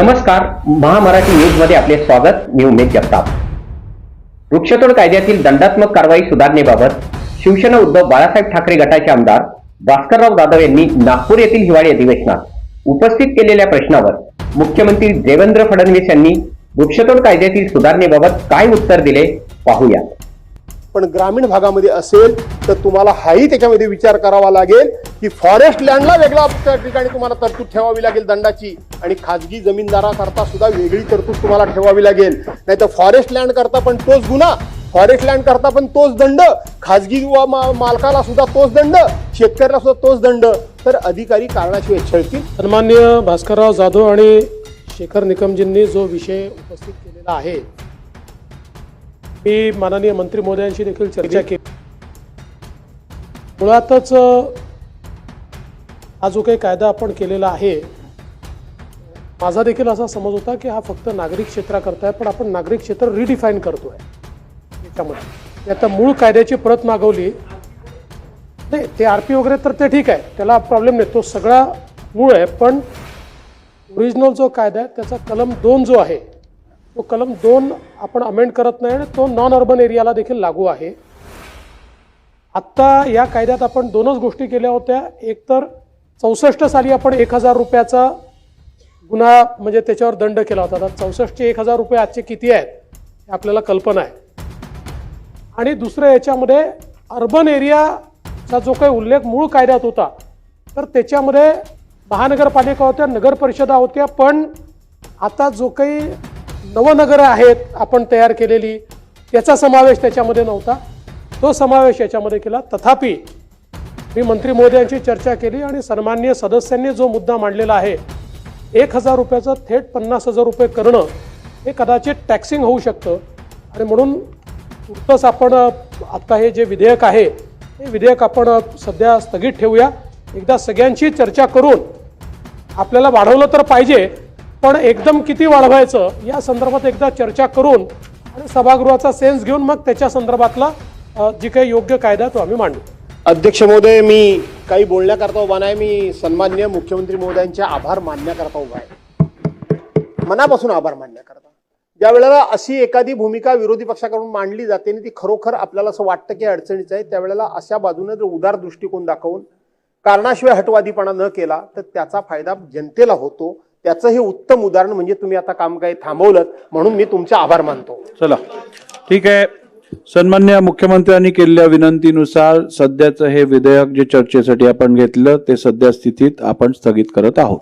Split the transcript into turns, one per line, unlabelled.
नमस्कार महामराठी न्यूजमध्ये आपले स्वागत. मी उमेश जगताप. वृक्षतोड कायद्यातील दंडात्मक कारवाई सुधारणेबाबत शिवसेना उद्धव बाळासाहेब ठाकरे गटाचे आमदार भास्करराव जाधव यांनी नागपूर येथील हिवाळी अधिवेशनात उपस्थित केलेल्या प्रश्नावर मुख्यमंत्री देवेंद्र फडणवीस यांनी वृक्षतोड कायद्यातील सुधारणेबाबत काय उत्तर दिले पाहूया.
पण ग्रामीण भागामध्ये असेल तर तुम्हाला हाही त्याच्यामध्ये विचार करावा लागेल. की फॉरेस्ट लँडला वेगळा त्या ठिकाणी तुम्हाला तरतूद ठेवावी लागेल दंडाची आणि खाजगी जमीनदाराकरता सुद्धा वेगळी तरतूद तुम्हाला ठेवावी लागेल. नाही तर फॉरेस्ट लँड करता पण तोच गुन्हा फॉरेस्ट लँड करता पण तोच दंड खाजगी वा मा- मालकाला सुद्धा तोच दंड शेतकऱ्याला सुद्धा तोच दंड. तर अधिकारी कारणाशिवाय छळतील.
सन्मान्य भास्करराव जाधव आणि शेखर निकमजींनी जो विषय उपस्थित केलेला आहे मी माननीय मंत्री मोदयांशी देखील चर्चा केली. मुळातच हा जो काही कायदा आपण केलेला आहे माझा देखील असा समज होता की हा फक्त नागरिक क्षेत्राकरता आहे पण आपण नागरिक क्षेत्र रिडिफाईन करतोय. त्याच्यामध्ये आता मूळ कायद्याची प्रत मागवली. नाही ते आर पी वगैरे तर ते ठीक आहे. त्याला प्रॉब्लेम नाही. तो सगळा मूळ आहे पण ओरिजिनल जो कायदा आहे त्याचा कलम दोन जो आहे तो कलम दोन आपण अमेंड करत नाही आणि तो नॉन अर्बन एरियाला देखील लागू आहे. आत्ता या कायद्यात आपण दोनच गोष्टी केल्या होत्या. एक तर चौसष्ट साली आपण एक हजार रुपयाचा गुन्हा म्हणजे त्याच्यावर दंड केला होता. आता चौसष्टचे एक हजार रुपये आजचे किती आहेत हे आपल्याला कल्पना आहे. आणि दुसरं याच्यामध्ये अर्बन एरियाचा जो काही उल्लेख मूळ कायद्यात होता तर त्याच्यामध्ये महानगरपालिका होत्या नगर परिषदा होत्या पण आता जो काही नवनगरं आहेत आपण तयार केलेली त्याचा समावेश त्याच्यामध्ये नव्हता. तो समावेश याच्यामध्ये केला. तथापि मी मंत्री मोदी चर्चा केली आणि सन्मान्य सदस्यांनी जो मुद्दा मांडलेला आहे एक हजार रुपयाचं थेट पन्नास हजार रुपये करणं हे कदाचित टॅक्सिंग होऊ शकतं. आणि म्हणून तुर्तच आपण आत्ता हे जे विधेयक आहे हे विधेयक आपण सध्या स्थगित ठेवूया. एकदा सगळ्यांशी चर्चा करून आपल्याला वाढवलं तर पाहिजे पण एकदम किती वाढवायचं या संदर्भात एकदा चर्चा करून आणि सभागृहाचा सेन्स घेऊन मग त्याच्या संदर्भातला जी काही योग्य कायदा तो आम्ही मांडू.
अध्यक्ष महोदय मी काही बोलण्याकरता उभा नाही. मी सन्मान्य मुख्यमंत्री महोदयांचे आभार मानण्याकरता उभा आहे. मनापासून आभार मानण्याकरता. ज्या वेळेला अशी एखादी भूमिका विरोधी पक्षाकडून मांडली जाते आणि ती खरोखर आपल्याला असं वाटतं की अडचणीचं आहे त्यावेळेला अशा बाजूने जर उदार दृष्टिकोन दाखवून कारणाशिवाय हटवादीपणा न केला तर त्याचा फायदा जनतेला होतो. त्याचं हे उत्तम उदाहरण म्हणजे तुम्ही आता काम काही थांबवलं म्हणून मी तुमचे आभार मानतो.
चला. ठीक आहे. सन्मान्य मुख्यमंत्र्यांनी केलेल्या विनंतीनुसार सध्याचं हे विधेयक जे चर्चेसाठी आपण घेतलं ते सध्या स्थितीत आपण स्थगित करत आहोत.